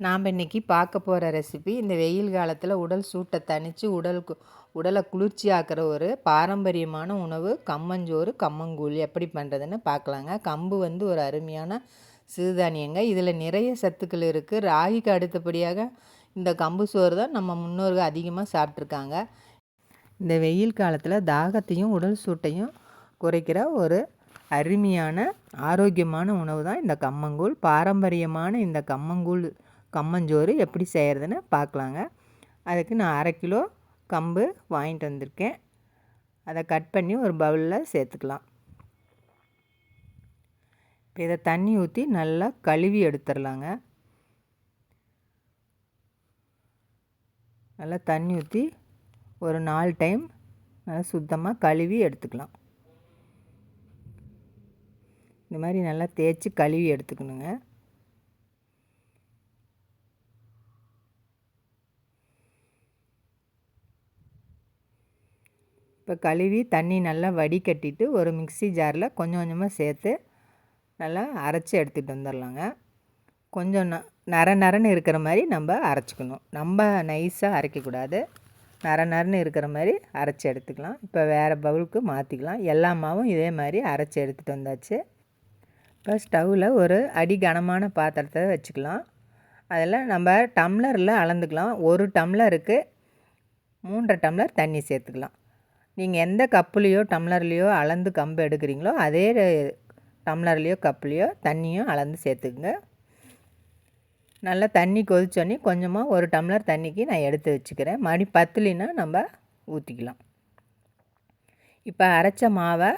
நாம் இன்றைக்கி பார்க்க போகிற ரெசிபி இந்த வெயில் காலத்தில் உடல் சூட்டை தணித்து உடல் உடலை குளிர்ச்சியாக்குற ஒரு பாரம்பரியமான உணவு கம்மஞ்சோறு கம்மங்கூழ். எப்படி பண்ணுறதுன்னு பார்க்கலாங்க. கம்பு வந்து ஒரு அருமையான சிறுதானியங்க. இதில் நிறைய சத்துக்கள் இருக்குது. ராகிக்கு அடுத்தபடியாக இந்த கம்பு சோறு தான் நம்ம முன்னோர்கள் அதிகமாக சாப்பிட்ருக்காங்க. இந்த வெயில் காலத்தில் தாகத்தையும் உடல் சூட்டையும் குறைக்கிற ஒரு அருமையான ஆரோக்கியமான உணவு தான் இந்த கம்மங்கூழ். பாரம்பரியமான இந்த கம்மங்கூழ் கம்மஞ்சோறு எப்படி செய்கிறதுன்னு பார்க்கலாங்க. அதுக்கு நான் அரை கிலோ கம்பு வாங்கிட்டு வந்திருக்கேன். அதை கட் பண்ணி ஒரு பவுலில் சேர்த்துக்கலாம். இப்போ இதை தண்ணி ஊற்றி நல்லா கழுவி எடுத்துடலாங்க. நல்லா தண்ணி ஊற்றி ஒரு நாலு டைம் நல்லா சுத்தமாக கழுவி எடுத்துக்கலாம். இந்த மாதிரி நல்லா தேய்ச்சி கழுவி எடுத்துக்கணுங்க. இப்போ கழுவி தண்ணி நல்லா வடிகட்டிட்டு ஒரு மிக்சி ஜாரில் கொஞ்சம் கொஞ்சமாக சேர்த்து நல்லா அரைச்சி எடுத்துகிட்டு வந்துடலாங்க கொஞ்சம் ந நர நரன்னு இருக்கிற மாதிரி நம்ம அரைச்சிக்கணும். நம்ம நைஸாக அரைக்கக்கூடாது. நர நரன்னு இருக்கிற மாதிரி அரைச்சி எடுத்துக்கலாம். இப்போ வேறு பவுலுக்கு மாற்றிக்கலாம் எல்லா மாவும் இதே மாதிரி அரைச்சி எடுத்துகிட்டு வந்தாச்சு. இப்போ ஸ்டவ்வில் ஒரு அடி கனமான பாத்திரத்தை வச்சுக்கலாம். அதில் நம்ம டம்ளரில் அளந்துக்கலாம். ஒரு டம்ளருக்கு மூன்றரை டம்ளர் தண்ணி சேர்த்துக்கலாம். நீங்கள் எந்த கப்புலேயோ டம்ளர்லேயோ அளந்து கம்பு எடுக்கிறீங்களோ அதே டம்ளர்லேயோ கப்புலேயோ தண்ணியும் அளந்து சேர்த்துக்குங்க. நல்லா தண்ணி கொதிச்சோன்னே கொஞ்சமாக ஒரு டம்ளர் தண்ணிக்கு நான் எடுத்து வச்சுக்கிறேன். மணி பத்துலினா நம்ம ஊற்றிக்கலாம் இப்போ அரைச்ச மாவை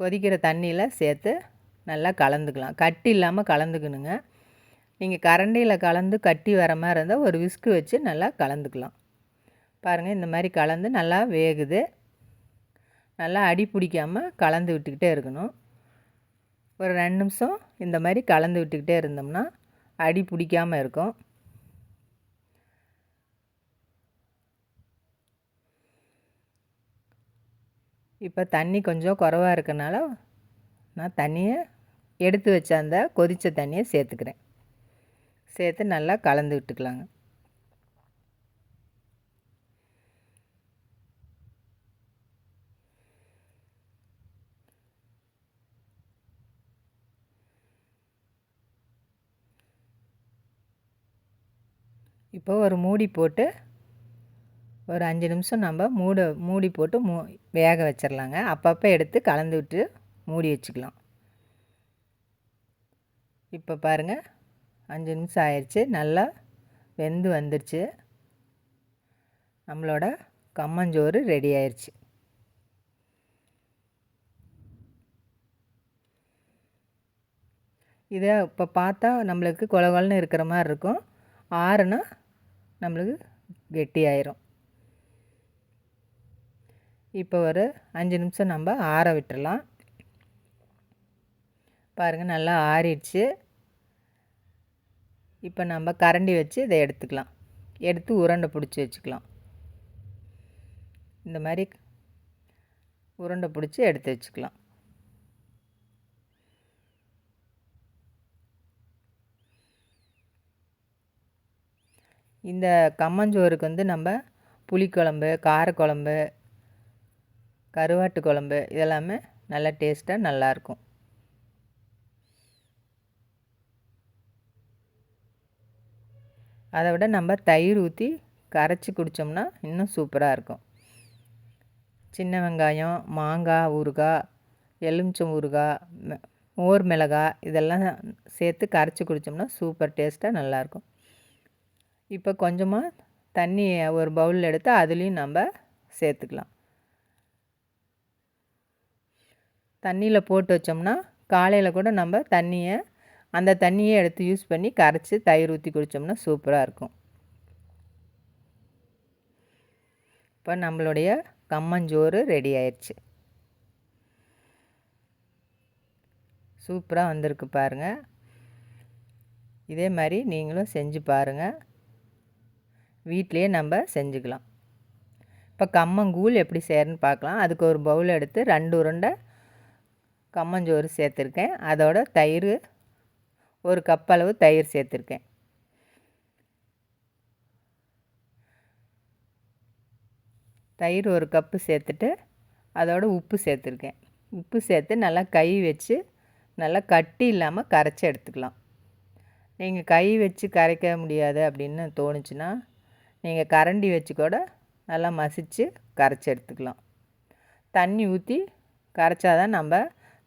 கொதிக்கிற தண்ணியில் சேர்த்து நல்லா கலந்துக்கலாம். கட்டி இல்லாமல் கலந்துக்கணுங்க. நீங்கள் கரண்டியில் கலந்து கட்டி வர மாதிரி இருந்தால் ஒரு விஸ்கு வச்சு நல்லா கலந்துக்கலாம். பாருங்கள் இந்த மாதிரி கலந்து நல்லா வேகுது. நல்லா அடி பிடிக்காமல் கலந்து விட்டுக்கிட்டே இருக்கணும். ஒரு ரெண்டு நிமிஷம் இந்த மாதிரி கலந்து விட்டுக்கிட்டே இருந்தோம்னா அடி பிடிக்காமல் இருக்கும். இப்போ தண்ணி கொஞ்சம் குறவாக இருக்கனால நான் தண்ணியை எடுத்து வச்ச அந்த கொதித்த தண்ணியை சேர்த்துக்கிறேன். சேர்த்து நல்லா கலந்து விட்டுக்கலாங்க. இப்போ ஒரு மூடி போட்டு ஒரு அஞ்சு நிமிஷம் நம்ம மூட மூடி போட்டு மூ வேக வச்சிடலாங்க அப்பப்போ எடுத்து கலந்து விட்டு மூடி வச்சுக்கலாம். இப்போ பாருங்கள் அஞ்சு நிமிஷம் ஆயிடுச்சு நல்லா வெந்து வந்துடுச்சு நம்மளோட கம்மஞ்சோறு ரெடி ஆயிடுச்சு இதை இப்போ பார்த்தா நம்மளுக்கு கொலகொலன்னு இருக்கிற மாதிரி இருக்கும். ஆறுனா நம்மளுக்கு கெட்டியாயிரும். இப்போ ஒரு அஞ்சு நிமிஷம் நம்ம ஆற விட்டுடலாம் பாருங்கள் நல்லா ஆறிடுச்சு. இப்போ நம்ம கரண்டி வச்சு இதை எடுத்துக்கலாம். எடுத்து உருண்டை பிடிச்சி வச்சுக்கலாம். இந்த மாதிரி உருண்டை பிடிச்சி எடுத்து வச்சுக்கலாம். இந்த கம்மஞ்சோறுக்கு வந்து நம்ம புளிக்குழம்பு காரக்குழம்பு கருவாட்டு குழம்பு இதெல்லாமே நல்லா டேஸ்ட்டாக நல்லாயிருக்கும். அதை விட நம்ம தயிர் ஊற்றி கரைச்சி குடித்தோம்னா இன்னும் சூப்பராக இருக்கும். சின்ன வெங்காயம் மாங்காய் ஊறுகாய் எலுமிச்சம் ஊறுகாய் மோர் மிளகாய் இதெல்லாம் சேர்த்து கரைச்சி குடித்தோம்னா சூப்பர் டேஸ்ட்டாக நல்லாயிருக்கும். இப்போ கொஞ்சமாக தண்ணி ஒரு பவுலில் எடுத்து அதுலேயும் நம்ம சேர்த்துக்கலாம். தண்ணியில் போட்டு வச்சோம்னா காலையில் கூட நம்ம தண்ணியை அந்த தண்ணியை எடுத்து யூஸ் பண்ணி கரைச்சி தயிர் ஊற்றி குடித்தோம்னா சூப்பராக இருக்கும். இப்போ நம்மளுடைய கம்மஞ்சோறு ரெடி ஆயிடுச்சு சூப்பராக வந்திருக்கு பாருங்கள் இதே மாதிரி நீங்களும் செஞ்சு பாருங்கள் வீட்டிலையே நம்ம செஞ்சுக்கலாம். இப்போ கம்மங்கூழ் எப்படி செய்யறன்னு பார்க்கலாம். அதுக்கு ஒரு பவுல் எடுத்து ரெண்டு உருண்டை கம்மஞ்சோறு சேர்த்துருக்கேன். அதோட தயிர் ஒரு கப் அளவு தயிர் சேர்த்துருக்கேன். தயிர் ஒரு கப்பு சேர்த்துட்டு அதோட உப்பு சேர்த்துருக்கேன். உப்பு சேர்த்து நல்லா கை வச்சு நல்லா கட்டி இல்லாமல் கரைச்சி எடுத்துக்கலாம். நீங்கள் கை வச்சு கரைக்க முடியாது அப்படின்னு தோணுச்சுன்னா நீங்கள் கரண்டி வச்சு கூட நல்லா மசித்து கரைச்சி எடுத்துக்கலாம். தண்ணி ஊற்றி கரைச்சா தான் நம்ம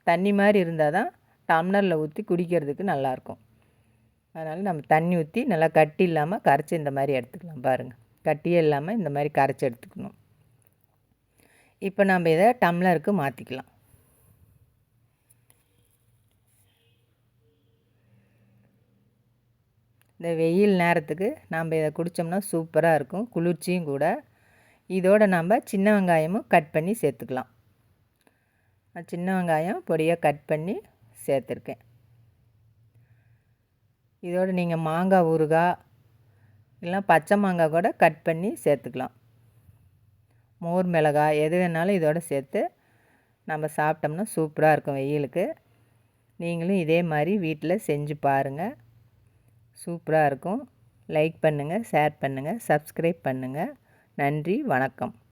தண்ணி மாதிரி இருந்தால் தான் டம்ளரில் ஊற்றி குடிக்கிறதுக்கு நல்லாயிருக்கும். அதனால் நம்ம தண்ணி ஊற்றி நல்லா கட்டி இல்லாமல் கரைச்சி இந்த மாதிரி எடுத்துக்கலாம் பாருங்கள் கட்டியே இல்லாமல் இந்த மாதிரி கரைச்சி எடுத்துக்கணும். இப்போ நம்ம இதை டம்ளருக்கு மாற்றிக்கலாம் இந்த வெயில் நேரத்துக்கு நாம் இதை குடித்தோம்னா சூப்பராக இருக்கும். குளிர்ச்சியும் கூட. இதோடு நம்ம சின்ன வெங்காயமும் கட் பண்ணி சேர்த்துக்கலாம். சின்ன வெங்காயம் பொடியாக கட் பண்ணி சேர்த்துருக்கேன். இதோடு நீங்கள் மாங்காய் ஊறுகாய் இல்லை பச்சை மாங்காய் கூட கட் பண்ணி சேர்த்துக்கலாம். மோர் மிளகாய் எது வேணாலும் இதோடு சேர்த்து நம்ம சாப்பிட்டோம்னா சூப்பராக இருக்கும் வெயிலுக்கு. நீங்களும் இதே மாதிரி வீட்டில் செஞ்சு பாருங்கள் சூப்பராக இருக்கும். லைக் பண்ணுங்கள் ஷேர் பண்ணுங்கள் சப்ஸ்கிரைப் பண்ணுங்கள் நன்றி வணக்கம்.